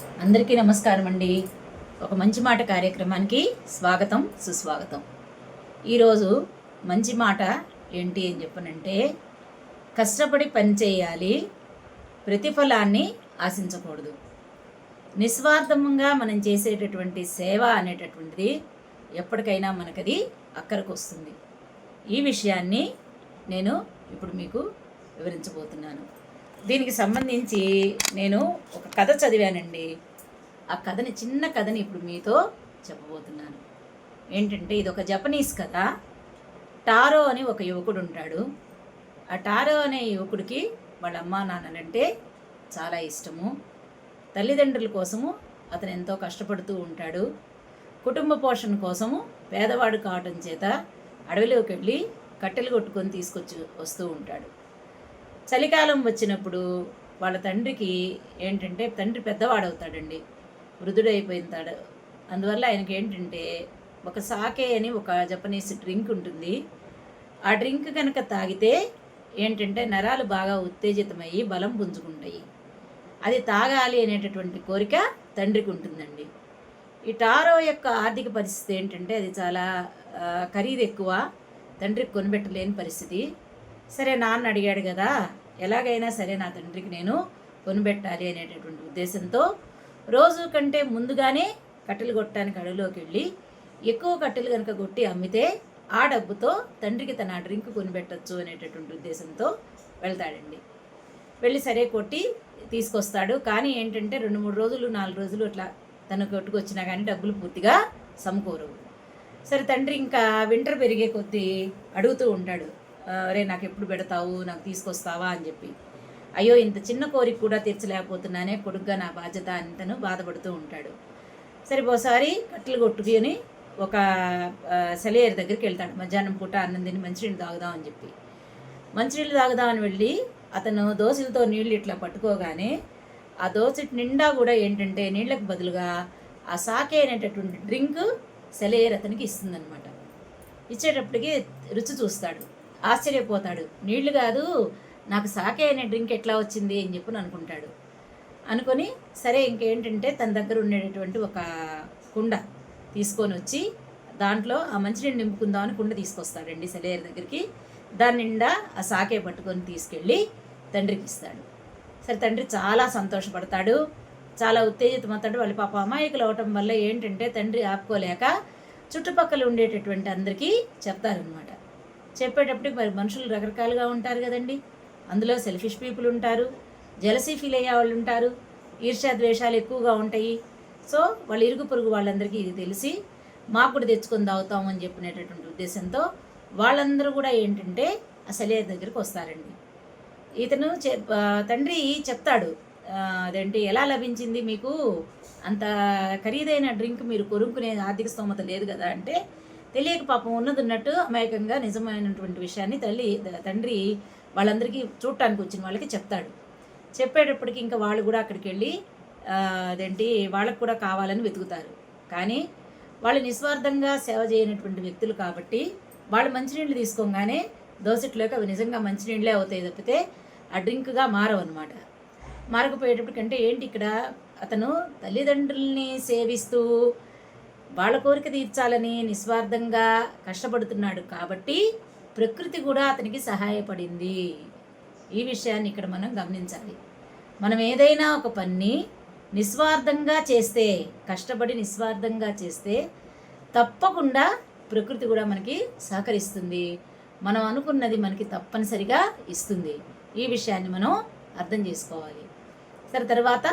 అందరికీ నమస్కారం అండి. ఒక మంచి మాట కార్యక్రమానికి స్వాగతం సుస్వాగతం. ఈరోజు మంచి మాట ఏంటి అని చెప్పనంటే కష్టపడి పని చేయాలి ప్రతిఫలాన్ని ఆశించకూడదు. నిస్వార్థంగా మనం చేసేటటువంటి సేవ అనేటటువంటిది ఎప్పటికైనా మనకది అక్కడికి వస్తుంది. ఈ విషయాన్ని నేను ఇప్పుడు మీకు వివరించబోతున్నాను. దీనికి సంబంధించి నేను ఒక కథ చదివానండి. ఆ కథని చిన్న కథని ఇప్పుడు మీతో చెప్పబోతున్నాను. ఏంటంటే ఇది ఒక జపనీస్ కథ. టారో అని ఒక యువకుడు ఉంటాడు. ఆ టారో అనే యువకుడికి వాళ్ళ అమ్మా నాన్నలంటే చాలా ఇష్టము. తల్లిదండ్రుల కోసము అతను ఎంతో కష్టపడుతూ ఉంటాడు. కుటుంబ పోషణ కోసము పేదవాడు కావటం చేత అడవిలోకి వెళ్ళి కట్టెలు కొట్టుకొని తీసుకొచ్చి వస్తూ ఉంటాడు. చలికాలం వచ్చినప్పుడు వాళ్ళ తండ్రికి ఏంటంటే తండ్రి పెద్దవాడవుతాడండి. వృద్ధుడైపోయింతాడు అందువల్ల ఆయనకి ఏంటంటే ఒక సాకే అని ఒక జపనీస్ డ్రింక్ ఉంటుంది. ఆ డ్రింక్ కనుక తాగితే ఏంటంటే నరాలు బాగా ఉత్తేజితమయ్యి బలం పుంజుకుంటాయి. అది తాగాలి అనేటటువంటి కోరిక తండ్రికి ఉంటుందండి ఈ టారో యొక్క ఆర్థిక పరిస్థితి ఏంటంటే అది చాలా ఖరీదు ఎక్కువ తండ్రికి కొనిపెట్టలేని పరిస్థితి. సరే నాన్న అడిగాడు కదా ఎలాగైనా సరే నా తండ్రికి నేను కొనిపెట్టాలి అనేటటువంటి ఉద్దేశంతో రోజు కంటే ముందుగానే కట్టెలు కొట్టడానికి అడవిలోకి వెళ్ళి ఎక్కువ కట్టెలు కనుక కొట్టి అమ్మితే ఆ డబ్బుతో తండ్రికి తన డ్రింక్ కొనిపెట్టచ్చు అనేటటువంటి ఉద్దేశంతో వెళ్తాడండి. వెళ్ళి సరే కొట్టి తీసుకొస్తాడు. కానీ ఏంటంటే రెండు మూడు రోజులు నాలుగు రోజులు అట్లా తను కొట్టుకొచ్చినా కానీ డబ్బులు పూర్తిగా సమకూరు సరే తండ్రి ఇంకా వింటర్ పెరిగే కొద్దీ అడుగుతూ ఉంటాడు. రే నాకు ఎప్పుడు పెడతావు? నాకు తీసుకొస్తావా? అని చెప్పి. అయ్యో ఇంత చిన్న కోరిక కూడా తీర్చలేకపోతున్నానే కొడుగ్గా నా బాధ్యత అంతను బాధపడుతూ ఉంటాడు. సరే ఒకసారి కట్టెలు కొట్టుకొని ఒక ఆ, సెలయేరు దగ్గరికి వెళ్తాడు. మధ్యాహ్నం పూట అన్నం తిని మంచినీళ్ళు తాగుదాం అని చెప్పి. మంచినీళ్ళు తాగుదామని వెళ్ళి అతను దోశలతో నీళ్ళు ఇట్లా పట్టుకోగానే ఆ దోశ నిండా కూడా ఏంటంటే నీళ్ళకు బదులుగా ఆ సాకే అనేటటువంటి డ్రింక్ సెలయేరు అతనికి ఇస్తుందనమాట ఇచ్చేటప్పటికి రుచి చూస్తాడు. ఆశ్చర్యపోతాడు. నీళ్ళు కాదు నాకు సాకే అనే డ్రింక్ ఎట్లా వచ్చింది అని చెప్పి అనుకుంటాడు. అనుకొని సరే ఇంకేంటంటే తన దగ్గర ఉండేటటువంటి ఒక కుండ తీసుకొని వచ్చి దాంట్లో ఆ మంచినీళ్ళు నింపుకుందామని కుండ తీసుకొస్తాడండి సెలయర్ దగ్గరికి. దాని నిండా ఆ సాకే పట్టుకొని తీసుకెళ్ళి తండ్రికి ఇస్తాడు. సరే తండ్రి చాలా సంతోషపడతాడు. చాలా ఉత్తేజితమవుతాడు. వాళ్ళ పాప అమాయకులు అవటం వల్ల ఏంటంటే తండ్రి ఆపుకోలేక చుట్టుపక్కల ఉండేటటువంటి అందరికీ చెప్తారనమాట చెప్పేటప్పటికి మరి మనుషులు రకరకాలుగా ఉంటారు కదండి. అందులో సెల్ఫిష్ పీపుల్ ఉంటారు జలసీ ఫీల్ అయ్యే వాళ్ళు ఉంటారు ఈర్ష్యా ద్వేషాలు ఎక్కువగా ఉంటాయి. సో వాళ్ళ ఇరుగు పొరుగు వాళ్ళందరికీ ఇది తెలిసి మాకు కూడా తెచ్చుకొని తాగుతాం అని చెప్పినటువంటి ఉద్దేశంతో వాళ్ళందరూ కూడా ఏంటంటే అసలే దగ్గరికి వస్తారండి. ఇతను చె తండ్రి చెప్తాడు అదేంటి ఎలా లభించింది మీకు? అంత ఖరీదైన డ్రింక్ మీరు కొనుక్కునే ఆర్థిక స్తోమత లేదు కదా అంటే తెలియక పాపం ఉన్నది ఉన్నట్టు అమాయకంగా నిజమైనటువంటి విషయాన్ని తల్లి తండ్రి వాళ్ళందరికీ చూడటానికి వచ్చిన వాళ్ళకి చెప్తాడు. చెప్పేటప్పటికి ఇంకా వాళ్ళు కూడా అక్కడికి వెళ్ళి అదేంటి వాళ్ళకు కూడా కావాలని వెతుకుతారు. కానీ వాళ్ళు నిస్వార్థంగా సేవ చేయనటువంటి వ్యక్తులు కాబట్టి వాళ్ళు మంచినీళ్ళు తీసుకోగానే దోసట్లోకి అవి నిజంగా మంచినీళ్ళే అవుతాయి తప్పితే ఆ డ్రింక్గా మారవు అనమాట మారకపోయేటప్పటికంటే ఏంటి ఇక్కడ అతను తల్లిదండ్రుల్ని సేవిస్తూ వాళ్ళ కోరిక తీర్చాలని నిస్వార్థంగా కష్టపడుతున్నాడు కాబట్టి ప్రకృతి కూడా అతనికి సహాయపడింది. ఈ విషయాన్ని ఇక్కడ మనం గమనించాలి. మనం ఏదైనా ఒక పని నిస్వార్థంగా చేస్తే కష్టపడి నిస్వార్థంగా చేస్తే తప్పకుండా ప్రకృతి కూడా మనకి సహకరిస్తుంది. మనం అనుకున్నది మనకి తప్పనిసరిగా ఇస్తుంది. ఈ విషయాన్ని మనం అర్థం చేసుకోవాలి. సరే తర్వాత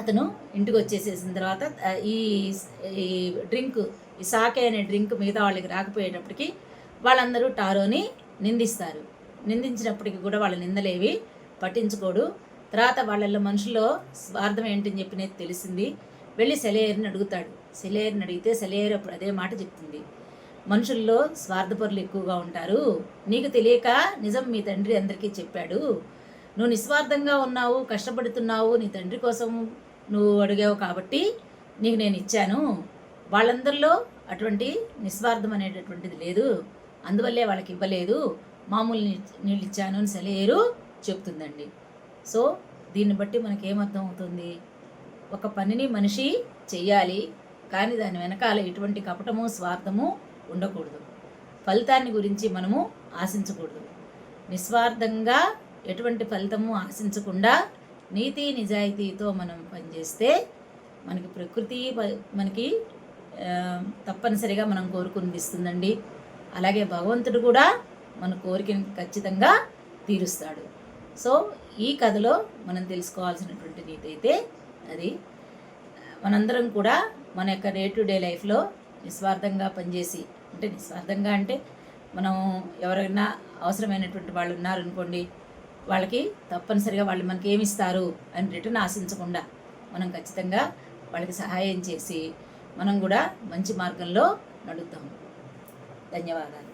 అతను ఇంటికి వచ్చేసేసిన తర్వాత ఈ ఈ డ్రింక్ ఈ సాకే అనే డ్రింక్ మిగతా వాళ్ళకి రాకపోయేటప్పటికి వాళ్ళందరూ టారోని నిందిస్తారు. నిందించినప్పటికీ కూడా వాళ్ళ నిందలేవి పట్టించుకోడు. తర్వాత వాళ్ళల్లో మనుషుల్లో స్వార్థం ఏంటని చెప్పినది తెలిసింది. వెళ్ళి సెలయేర్ని అడుగుతాడు. సెలయేర్ని అడిగితే సెలయేరు అప్పుడు అదే మాట చెప్తుంది. మనుషుల్లో స్వార్థపరులు ఎక్కువగా ఉంటారు. నీకు తెలియక నిజం మీ తండ్రి అందరికీ చెప్పాడు. నువ్వు నిస్వార్థంగా ఉన్నావు కష్టపడుతున్నావు నీ తండ్రి కోసం నువ్వు అడిగావు కాబట్టి నీకు నేను ఇచ్చాను. వాళ్ళందరిలో అటువంటి నిస్వార్థం అనేటటువంటిది లేదు. అందువల్లే వాళ్ళకి ఇవ్వలేదు. మామూలు నీళ్ళు ఇచ్చాను అని సెలయేరు చెప్తుందండి. సో దీన్ని బట్టి మనకి ఏమర్థం అవుతుంది ఒక పనిని మనిషి చెయ్యాలి కానీ దాని వెనకాల ఎటువంటి కపటము స్వార్థము ఉండకూడదు. ఫలితాన్ని గురించి మనము ఆశించకూడదు. నిస్వార్థంగా ఎటువంటి ఫలితము ఆశించకుండా నీతి నిజాయితీతో మనం పనిచేస్తే మనకి ప్రకృతి ప- మనకి తప్పనిసరిగా మనం కోరుకుని ఇస్తుందండి. అలాగే భగవంతుడు కూడా మన కోరికను ఖచ్చితంగా తీరుస్తాడు. సో ఈ కథలో మనం తెలుసుకోవాల్సినటువంటి నీతి అయితే అది. మనందరం కూడా మన యొక్క డే టు డే లైఫ్లో నిస్వార్థంగా పనిచేసి అంటే నిస్వార్థంగా అంటే మనం ఎవరైనా అవసరమైనటువంటి వాళ్ళు ఉన్నారనుకోండి వాళ్ళకి తప్పనిసరిగా వాళ్ళు మనకి ఏమి ఇస్తారు అని రిటర్న్ ఆశించకుండా మనం ఖచ్చితంగా వాళ్ళకి సహాయం చేసి మనం కూడా మంచి మార్గంలో నడుద్దాం. ధన్యవాదాలు.